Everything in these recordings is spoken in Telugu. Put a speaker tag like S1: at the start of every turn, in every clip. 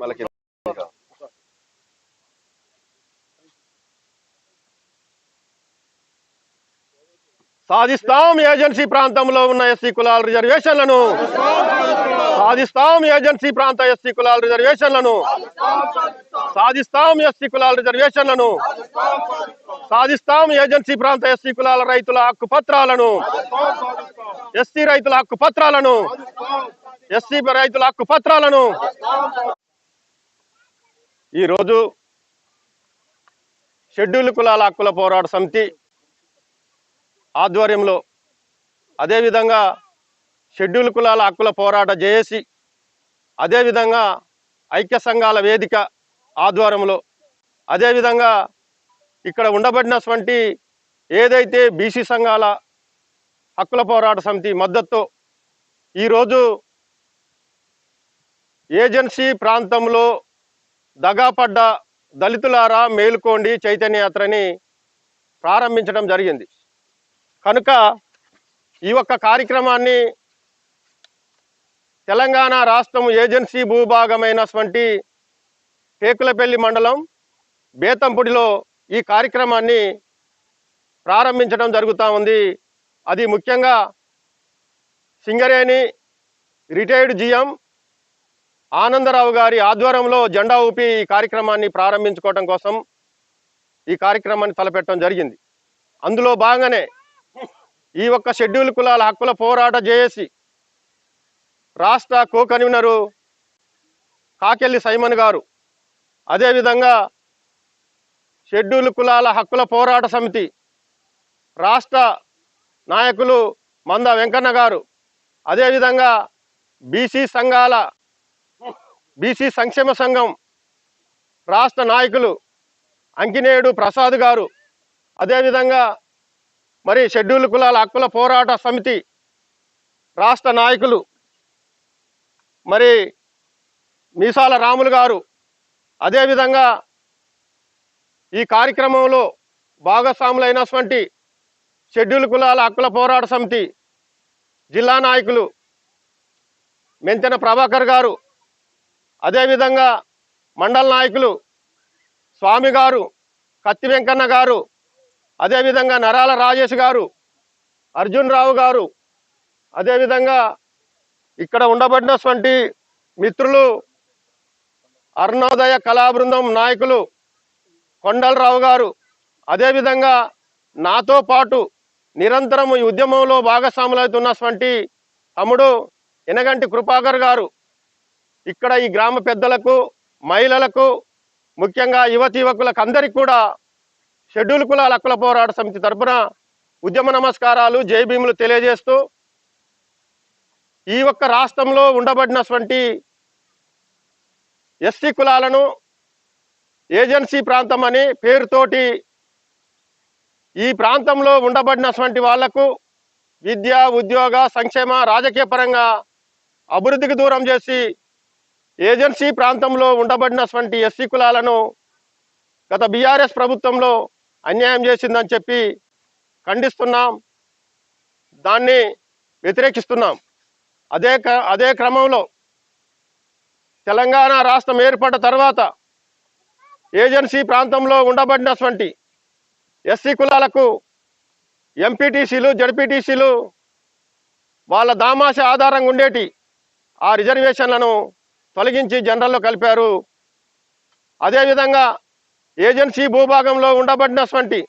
S1: వాళ్ళకి సాధిస్తాం ఏజెన్సీ ప్రాంతంలో ఉన్న ఎస్సీ కులాల రిజర్వేషన్లను. సాధిస్తాం ఏజెన్సీ ప్రాంత ఎస్సీ కులాల రిజర్వేషన్లను. సాధిస్తాం ఎస్సీ కులాల రిజర్వేషన్లను. సాధిస్తాం ఏజెన్సీ ప్రాంత ఎస్సీ కులాల రైతుల హక్కు పత్రాలను. ఎస్సీ రైతుల హక్కు పత్రాలను. ఎస్సీ రైతుల హక్కు పత్రాలను. ఈరోజు షెడ్యూల్ కులాల హక్కుల పోరాట సమితి ఆధ్వర్యంలో అదేవిధంగా షెడ్యూల్ కులాల హక్కుల పోరాట జేఏసి అదేవిధంగా ఐక్య సంఘాల వేదిక ఆధ్వర్యంలో అదేవిధంగా ఇక్కడ ఉండబడినటువంటి ఏదైతే బీసీ సంఘాల హక్కుల పోరాట సమితి మద్దతుతో ఈరోజు ఏజెన్సీ ప్రాంతంలో దగాపడ్డ దళితులారా మేలుకోండి చైతన్య యాత్రని ప్రారంభించడం జరిగింది. కనుక ఈ ఒక్క కార్యక్రమాన్ని తెలంగాణ రాష్ట్రం ఏజెన్సీ భూభాగమైనటువంటి టేకులపల్లి మండలం బేతంపుడిలో ఈ కార్యక్రమాన్ని ప్రారంభించడం జరుగుతూ ఉంది. అది ముఖ్యంగా సింగరేణి రిటైర్డ్ జిఎం ఆనందరావు గారి ఆధ్వర్యంలో జెండా ఊపి ఈ కార్యక్రమాన్ని ప్రారంభించుకోవడం కోసం ఈ కార్యక్రమాన్ని తలపెట్టడం జరిగింది. అందులో భాగంగానే ఈ ఒక్క షెడ్యూల్ కులాల హక్కుల పోరాట జేఏసి రాష్ట్ర కో కన్వీనరు కాకెల్లి సైమన్ గారు అదేవిధంగా షెడ్యూల్ కులాల హక్కుల పోరాట సమితి రాష్ట్ర నాయకులు మంద వెంకన్న గారు అదేవిధంగా బీసీ సంఘాల బీసీ సంక్షేమ సంఘం రాష్ట్ర నాయకులు అంకినేయుడు ప్రసాద్ గారు అదేవిధంగా మరి షెడ్యూల్ కులాల హక్కుల పోరాట సమితి రాష్ట్ర నాయకులు మరి మీసాల రాములు గారు అదేవిధంగా ఈ కార్యక్రమంలో భాగస్వాములైనటువంటి షెడ్యూల్ కులాల హక్కుల పోరాట సమితి జిల్లా నాయకులు మెంతెన ప్రభాకర్ గారు అదేవిధంగా మండల నాయకులు స్వామి గారు కత్తి వెంకన్న గారు అదేవిధంగా నరాల రాజేష్ గారు అర్జున్ రావు గారు అదేవిధంగా ఇక్కడ ఉండబడినటువంటి మిత్రులు అరుణోదయ కళాబృందం నాయకులు కొండలరావు గారు అదేవిధంగా నాతో పాటు నిరంతరం ఈ ఉద్యమంలో భాగస్వాములవుతున్నటువంటి తమ్ముడు ఎనగంటి కృపాకర్ గారు ఇక్కడ ఈ గ్రామ పెద్దలకు మహిళలకు ముఖ్యంగా యువతి యువకులకు అందరికీ కూడా షెడ్యూల్ కులాల హక్కుల పోరాట సమితి తరఫున ఉద్యమ నమస్కారాలు జై భీములు తెలియజేస్తూ ఈ ఒక్క రాష్ట్రంలో ఉండబడినటువంటి ఎస్సీ కులాలను ఏజెన్సీ ప్రాంతం అని పేరుతోటి ఈ ప్రాంతంలో ఉండబడినటువంటి వాళ్ళకు విద్య ఉద్యోగ సంక్షేమ రాజకీయ పరంగా అభివృద్ధికి దూరం చేసి ఏజెన్సీ ప్రాంతంలో ఉండబడినటువంటి ఎస్సీ కులాలను గత బీఆర్ఎస్ ప్రభుత్వంలో అన్యాయం చేసిందని చెప్పి ఖండిస్తున్నాం. దాన్ని వ్యతిరేకిస్తున్నాం. అదే క్ర- అదే క్రమంలో తెలంగాణ రాష్ట్రం ఏర్పడ్డ తర్వాత ఏజెన్సీ ప్రాంతంలో ఉండబడినటువంటి ఎస్సీ కులాలకు ఎంపీటీసీలు జడ్పీటీసీలు వాళ్ళ దామాష ఆధారంగా ఉండేటి ఆ రిజర్వేషన్లను తొలగించి జనరల్లో కలిపారు. అదేవిధంగా ఏజెన్సీ భూభాగంలో ఉండబడినటువంటి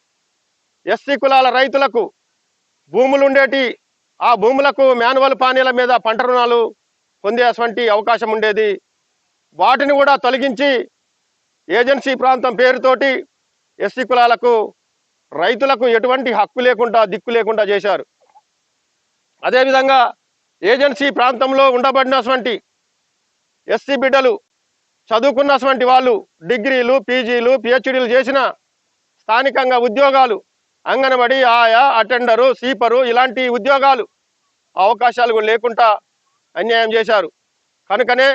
S1: ఎస్సీ కులాల రైతులకు భూములు ఉండేటి ఆ భూములకు మాన్యువల్ పానీల మీద పంట రుణాలు పొందేటువంటి అవకాశం ఉండేది వాటిని కూడా తొలగించి ఏజెన్సీ ప్రాంతం పేరుతోటి ఎస్సీ కులాలకు రైతులకు ఎటువంటి హక్కు లేకుండా దిక్కు లేకుండా చేశారు. అదేవిధంగా ఏజెన్సీ ప్రాంతంలో ఉండబడినటువంటి ఎస్సీ బిడ్డలు చదువుకున్నటువంటి వాళ్ళు డిగ్రీలు పీజీలు పిహెచ్డీలు చేసిన స్థానికంగా ఉద్యోగాలు అంగన్వాడి ఆయా అటెండరు సీపరు ఇలాంటి ఉద్యోగాలు అవకాశాలు కూడా లేకుండా అన్యాయం చేశారు. కనుకనే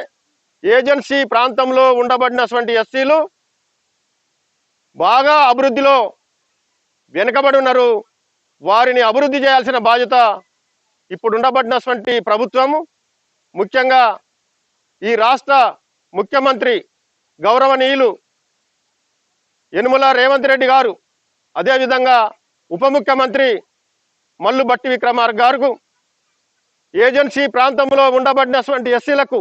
S1: ఏజెన్సీ ప్రాంతంలో ఉండబడినటువంటి ఎస్సీలు బాగా అభివృద్ధిలో వెనుకబడి ఉన్నారు. వారిని అభివృద్ధి చేయాల్సిన బాధ్యత ఇప్పుడు ఉండబడినటువంటి ప్రభుత్వము. ముఖ్యంగా ఈ రాష్ట్ర ముఖ్యమంత్రి గౌరవనీయులు యనుమల రేవంత్ రెడ్డి గారు అదేవిధంగా ఉప ముఖ్యమంత్రి మల్లుబట్టి విక్రమార్ గారు ఏజెన్సీ ప్రాంతంలో ఉండబడినటువంటి ఎస్సీలకు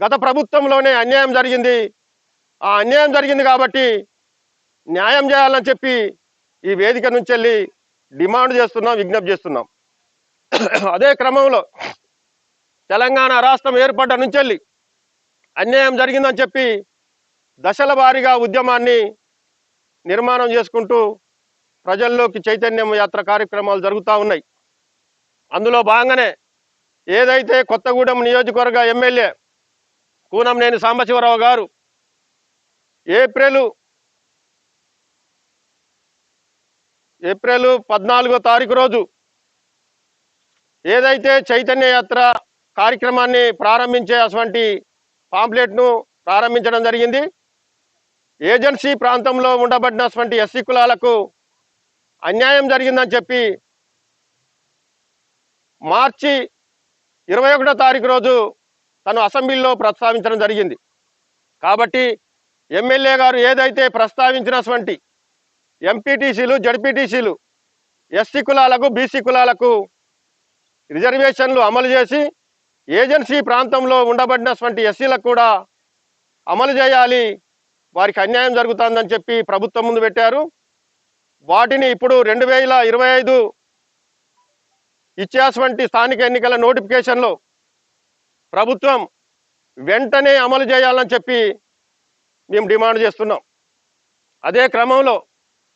S1: గత ప్రభుత్వంలోనే అన్యాయం జరిగింది. ఆ అన్యాయం జరిగింది కాబట్టి న్యాయం చేయాలని చెప్పి ఈ వేదిక నుంచి వెళ్ళి డిమాండ్ చేస్తున్నాం విజ్ఞప్తి చేస్తున్నాం. అదే క్రమంలో తెలంగాణ రాష్ట్రం ఏర్పడ్డ నుంచి వెళ్ళి అన్యాయం జరిగిందని చెప్పి దశల వారీగా ఉద్యమాన్ని నిర్మాణం చేసుకుంటూ ప్రజల్లోకి చైతన్యం యాత్ర కార్యక్రమాలు జరుగుతూ ఉన్నాయి. అందులో భాగంగానే ఏదైతే కొత్తగూడెం నియోజకవర్గ ఎమ్మెల్యే కూనంనేని సాంబశివరావు గారు ఏప్రిల్ ఏప్రిల్ పద్నాలుగో తారీఖు రోజు ఏదైతే చైతన్య యాత్ర కార్యక్రమాన్ని ప్రారంభించే అటువంటి పాంప్లెట్ను ప్రారంభించడం జరిగింది. ఏజెన్సీ ప్రాంతంలో ఉండబడినటువంటి ఎస్సీ కులాలకు అన్యాయం జరిగిందని చెప్పి మార్చి ఇరవై ఒకటో తారీఖు రోజు తను అసెంబ్లీలో ప్రస్తావించడం జరిగింది. కాబట్టి ఎమ్మెల్యే గారు ఏదైతే ప్రస్తావించినటువంటి ఎంపీటీసీలు జడ్పీటీసీలు ఎస్సీ కులాలకు బీసీ కులాలకు రిజర్వేషన్లు అమలు చేసి ఏజెన్సీ ప్రాంతంలో ఉండబడినటువంటి ఎస్సీలకు కూడా అమలు చేయాలి. వారికి అన్యాయం జరుగుతుందని చెప్పి ప్రభుత్వం ముందు పెట్టారు. వాటిని ఇప్పుడు రెండు వేల ఇరవై ఐదు ఇచ్చేటువంటి స్థానిక ఎన్నికల నోటిఫికేషన్లో ప్రభుత్వం వెంటనే అమలు చేయాలని చెప్పి మేము డిమాండ్ చేస్తున్నాం. అదే క్రమంలో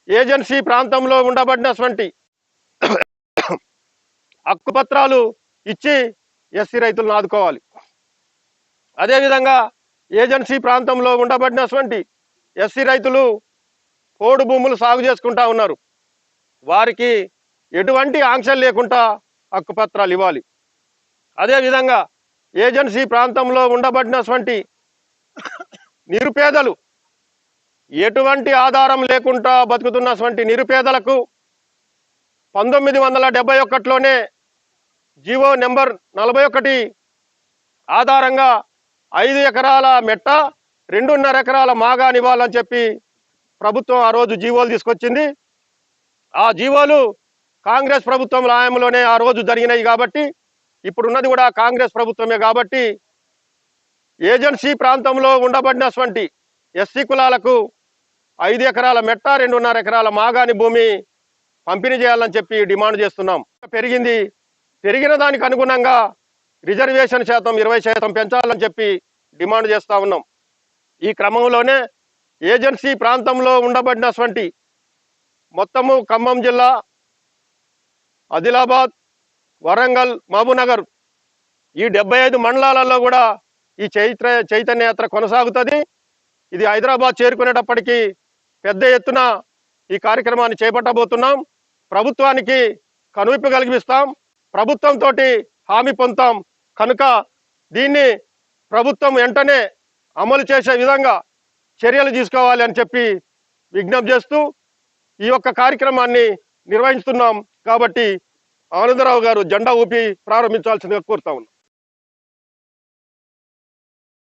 S1: ఏజెన్సీ ప్రాంతంలో ఉండబడినటువంటి హక్కుపత్రాలు ఇచ్చి ఎస్సీ రైతులను ఆదుకోవాలి. అదేవిధంగా ఏజెన్సీ ప్రాంతంలో ఉండబడినటువంటి ఎస్సీ రైతులు పోడు భూములు సాగు చేసుకుంటా ఉన్నారు. వారికి ఎటువంటి ఆంక్షలు లేకుండా హక్కుపత్రాలు ఇవ్వాలి. అదేవిధంగా ఏజెన్సీ ప్రాంతంలో ఉండబడినటువంటి నిరుపేదలు ఎటువంటి ఆధారం లేకుండా బతుకుతున్నటువంటి నిరుపేదలకు పంతొమ్మిది వందల డెబ్బై ఒకటిలోనే జీవో నెంబర్ నలభై ఒకటి ఆధారంగా ఐదు ఎకరాల మెట్ట రెండున్నర ఎకరాల మాగాని ఇవ్వాలని చెప్పి ప్రభుత్వం ఆ రోజు జీవోలు తీసుకొచ్చింది. ఆ జీవోలు కాంగ్రెస్ ప్రభుత్వం రాయంలోనే ఆ రోజు జరిగినాయి కాబట్టి ఇప్పుడున్నది కూడా కాంగ్రెస్ ప్రభుత్వమే కాబట్టి ఏజెన్సీ ప్రాంతంలో ఉండబడినటువంటి ఎస్సీ కులాలకు ఐదు ఎకరాల మెట్ట రెండున్నర ఎకరాల మాగాని భూమి పంపిణీ చేయాలని చెప్పి డిమాండ్ చేస్తున్నాం. పెరిగింది పెరిగిన దానికి అనుగుణంగా రిజర్వేషన్ శాతం ఇరవై శాతం పెంచాలని చెప్పి డిమాండ్ చేస్తా ఉన్నాం. ఈ క్రమంలోనే ఏజెన్సీ ప్రాంతంలో ఉండబడినటువంటి మొత్తము ఖమ్మం జిల్లా ఆదిలాబాద్ వరంగల్ మహబూనగర్ ఈ డెబ్బై ఐదు మండలాలలో కూడా ఈ చైత్ర చైతన్య యాత్ర కొనసాగుతుంది. ఇది హైదరాబాద్ చేరుకునేటప్పటికీ పెద్ద ఎత్తున ఈ కార్యక్రమాన్ని చేపట్టబోతున్నాం. ప్రభుత్వానికి కనువిప్పు కలిగిస్తాం. ప్రభుత్వంతో హామీ పొందుతాం. కనుక దీన్ని ప్రభుత్వం వెంటనే అమలు చేసే విధంగా చర్యలు తీసుకోవాలి అని చెప్పి విజ్ఞప్తి చేస్తూ ఈ యొక్క కార్యక్రమాన్ని నిర్వహిస్తున్నాం. కాబట్టి ఆనందరావు గారు జెండా ఊపి ప్రారంభించాల్సిందిగా కోరుతా